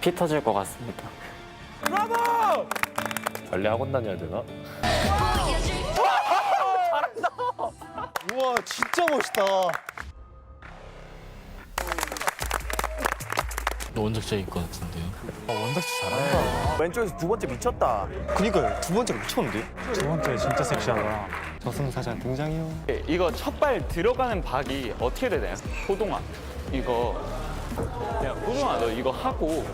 피 터질 것 같습니다. 발레 학원 다녀야 되나? 우와 진짜 멋있다. 원작자일 것 같은데요. 왼쪽에서 두 번째 미쳤다. 그니까요 두 번째가 미쳤는데? 두 번째 진짜 섹시하다. 저승사자 등장이요. 이거 첫 발 들어가는 박이 어떻게 되나요? 호동아, 이거 야 호동아 너 이거 하고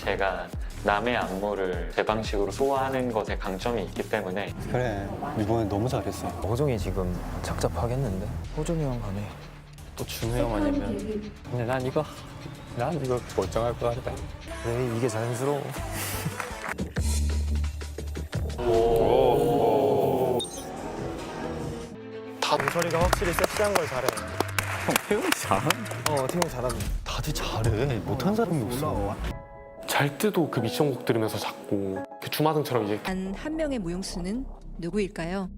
제가 남의 안무를 제 방식으로 소화하는 것에 강점이 있기 때문에 그래 이번에 너무 잘했어. 호종이 지금 착잡하겠는데? 호종이 형 가네. 또 준우 형 아니면 근데 난 이거 난 이거 멀쩡할 것 같다 왜 이게 자연스러워? 소리가 확실히 섹시한 걸 잘해. 태용이 잘한다. 어 태용 잘하네. 다들 잘해. 못한 사람이 없어. 잘 때도 그 미션곡 들으면서 자꾸 그 주마등처럼 이제 단 한 명의 무용수는 누구일까요?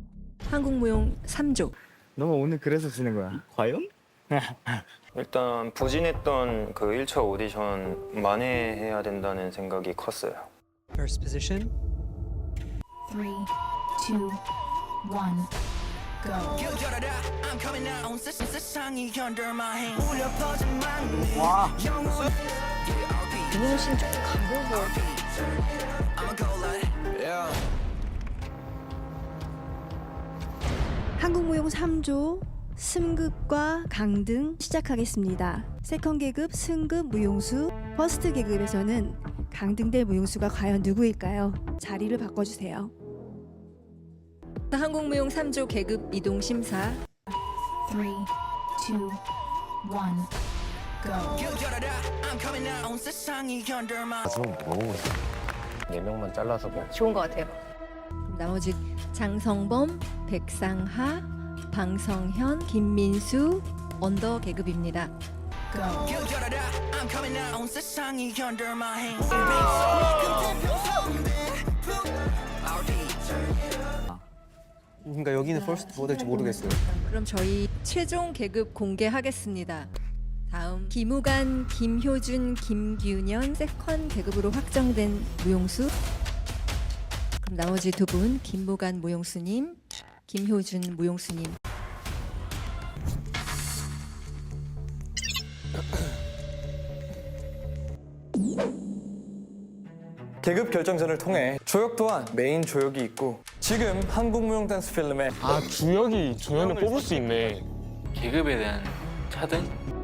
한국 무용 3조 너가 오늘 그래서 지는 거야. 과연? 일단 부진했던 그 1차 오디션 만회해야 된다는 생각이 컸어요. First position. Three, two, one, go. 김용신 좀 가벼워 한국무용 3조 승급과 강등 시작하겠습니다. 세컨 계급 승급 무용수, 퍼스트 계급에서는 강등될 무용수가 과연 누구일까요? 자리를 바꿔주세요. 한국무용 3조 계급 이동 심사 Three, two, one, 마지막 뭐네 명만 잘라서 뭐 좋은 것 같아요. 나머지 장성범, 백상하, 방성현, 김민수 언더 계급입니다. Go. 그러니까 여기는 퍼스트 뭐 될지 모르겠어요. 그럼 저희 최종 계급 공개하겠습니다. 다음 김우간, 김효준, 김규년 세컨 계급으로 확정된 무용수. 그럼 나머지 두 분 김무간 무용수님, 김효준 무용수님. 계급 결정전을 통해 조혁 또한 메인 조혁이 있고 지금 한국 무용 댄스 필름의 아 주혁이 조연을 뽑을 수 있네 계급에 대한 차등?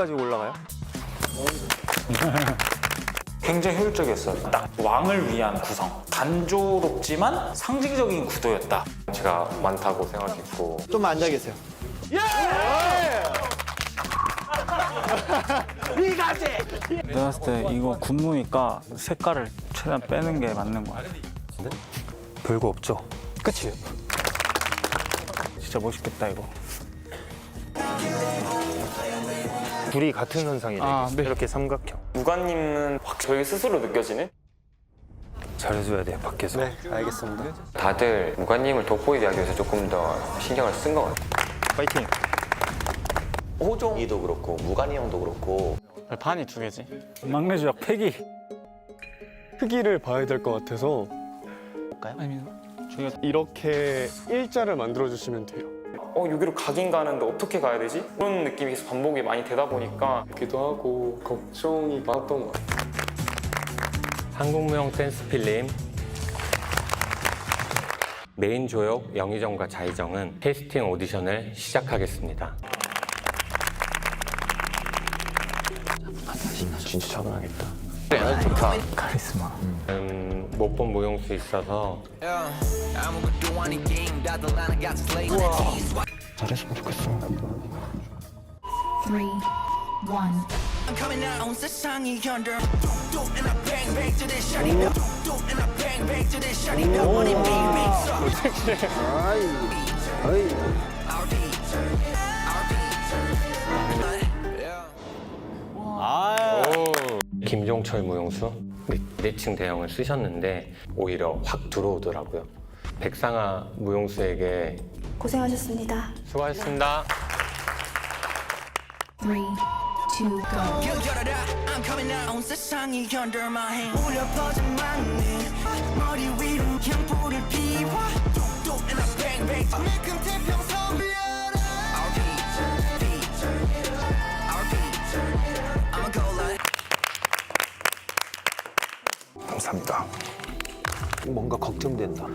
어디까지 올라가요? 굉장히 효율적이었어요. 딱 왕을 위한 구성. 단조롭지만 상징적인 구도였다. 제가 많다고 생각했고 좀 앉아 계세요. 내가 봤을 때 이거 군무니까 색깔을 최대한 빼는 게 맞는 거 같아. 별거 없죠. 그치? 진짜 멋있겠다 이거. 둘이 같은 선상이네. 아, 네. 이렇게 삼각형. 무관님은 확 저희 스스로 느껴지는? 잘해줘야 돼요 밖에서. 네 알겠습니다. 다들 무관님을 돋보이게 하기 위해서 조금 더 신경을 쓴 것 같아요. 파이팅. 호종이도 그렇고 무관이 형도 그렇고 판이 두 개지. 막내 주역 패기. 크기를 봐야 될 것 같아서 아니면 저희가 이렇게 일자를 만들어 주시면 돼요 어 여기로 가긴 가는데 어떻게 가야 되지? 그런 느낌이 계속 반복이 많이 되다 보니까 기도 하고 걱정이 많았던 것 같아요 한국무용 댄스 필름 메인 조역 영희정과 자희정은 캐스팅 오디션을 시작하겠습니다. 진짜 차분하겠다 카리스마. 음, 못본 무용수 있어서. 잘했으면 좋겠어. Three, one, 김종철 무용수 네, 내칭 대형을 쓰셨는데 오히려 확 들어오더라고요. 백상아 무용수에게 고생하셨습니다. 수고하셨습니다. Three, two, go. 감사합니다.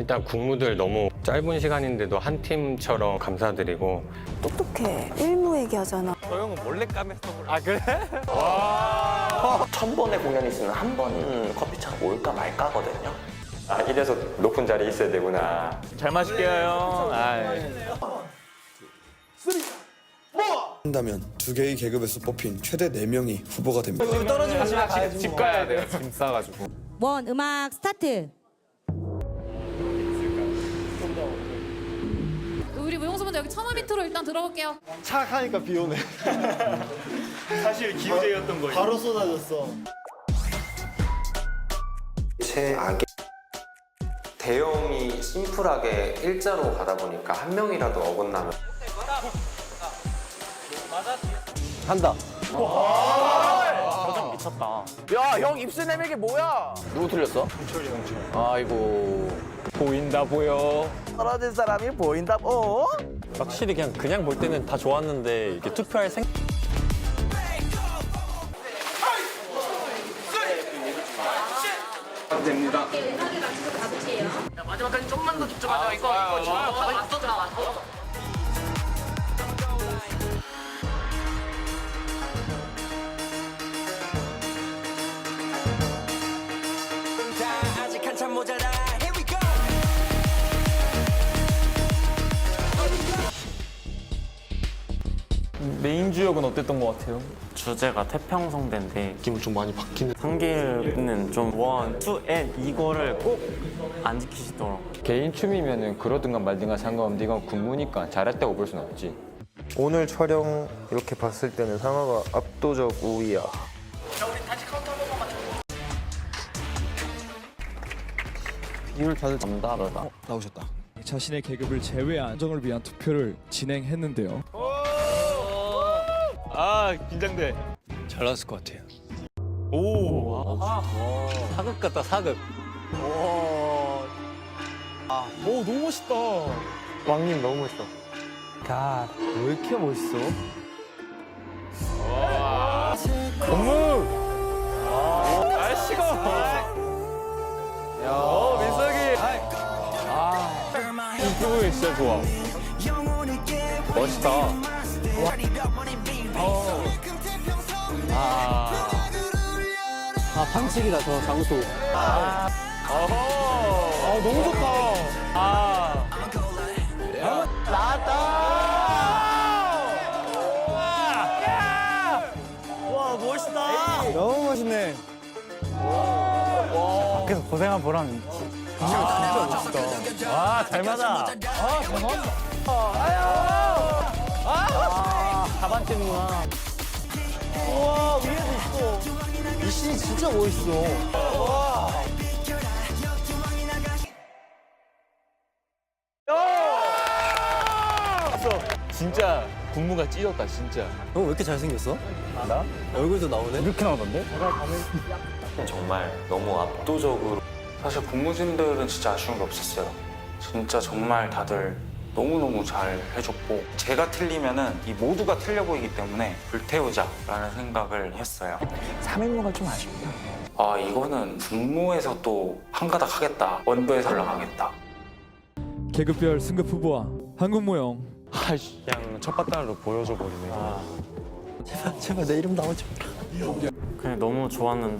일단 국무들 너무 짧은 시간인데도 한 팀처럼 감사드리고 똑똑해. 일무 얘기하잖아. 천 번의 공연이 있으면 한 번은 커피차가 올까 말까 하거든요. 아 이래서 높은 자리에 있어야 되구나. 잘 마실게요 형. 아이. 한다면 두 개의 계급에서 뽑힌 최대 4명이 후보가 됩니다. 집 가야 돼요. 짐 싸가지고. 원 음악 스타트. 무용수분들 여기 천원 밑으로 일단 들어볼게요. 착 하니까 비 오네 사실 기우제였던 거예요. 바로 쏟아졌어 최악의 대형이 심플하게 일자로 가다 보니까 한 명이라도 어긋나면 한다 야형 입술 내밀게 뭐야? 누구 틀렸어? 아이고 보인다 보여. 떨어진 사람이 보인다. 어? 확실히 그냥 그냥 볼 때는 다 좋았는데 이렇게 투표할 생. 메인 주역은 어땠던 것 같아요? 주제가 태평성대인데 기분 좀 많이 바뀌는 상기는 좀 원, 투, 앤 이거를 꼭 안 지키시더라고 개인 춤이면은 그러든가 말든가 상관없는데 이건 군무니까 잘했다고 볼 순 없지. 오늘 촬영 이렇게 봤을 때는 상아가 압도적 우위야 이걸 다들 나오셨다. 자신의 계급을 제외한 정을 위한 투표를 진행했는데요. 아 긴장돼. 잘 나왔을 것 같아요. 사극 같다 사극 오 너무 멋있다. 왕님 너무 멋있어 갓 왜 이렇게 멋있어? 날씨가. 어 민석이. 이 부분이 진짜 좋아. 멋있다. 아 반칙이다 저 장소. 어허. 아 너무 좋다. 아. 너무 멋있네. 밖에서 고생한 보람. 와, 잘 맞아. 다반째구나. 우와 위에도 있어 이 씬이 진짜 멋있어 진짜 군무가 찢었다, 진짜. 형 왜 이렇게 잘생겼어? 나? 얼굴도 나오네? 이렇게 나오던데? 정말 너무 압도적으로 사실 공무진들은 진짜 아쉬운 게 없었어요 진짜 정말 다들 너무너무 잘 해줬고 제가 틀리면은 이 모두가 틀려 보이기 때문에 불태우자라는 생각을 했어요. 3인무가 좀 아쉽다 아 이거는 분모에서 또 한가닥 하겠다. 원도에서 올라가겠다. 계급별 승급 후보와 한국무용 그냥 첫 바탕으로 보여줘 버리네. 제발 내 이름 나오지 그냥 너무 좋았는데